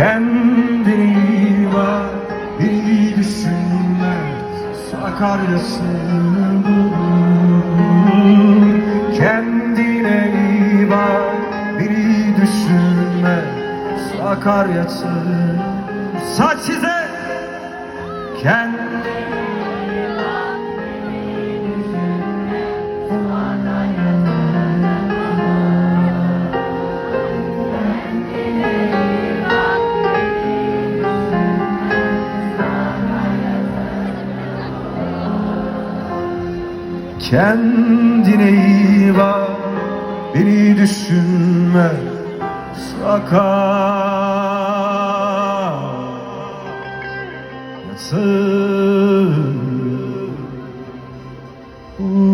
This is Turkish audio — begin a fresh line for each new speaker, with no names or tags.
Kendini bak iyi düşünme Sakarya'sını bulur Kendine iyi bak iyi düşünme Sakarya'sını Saç size Kendine Kendine iyi bak Beni düşünme sakar Yatır Uyur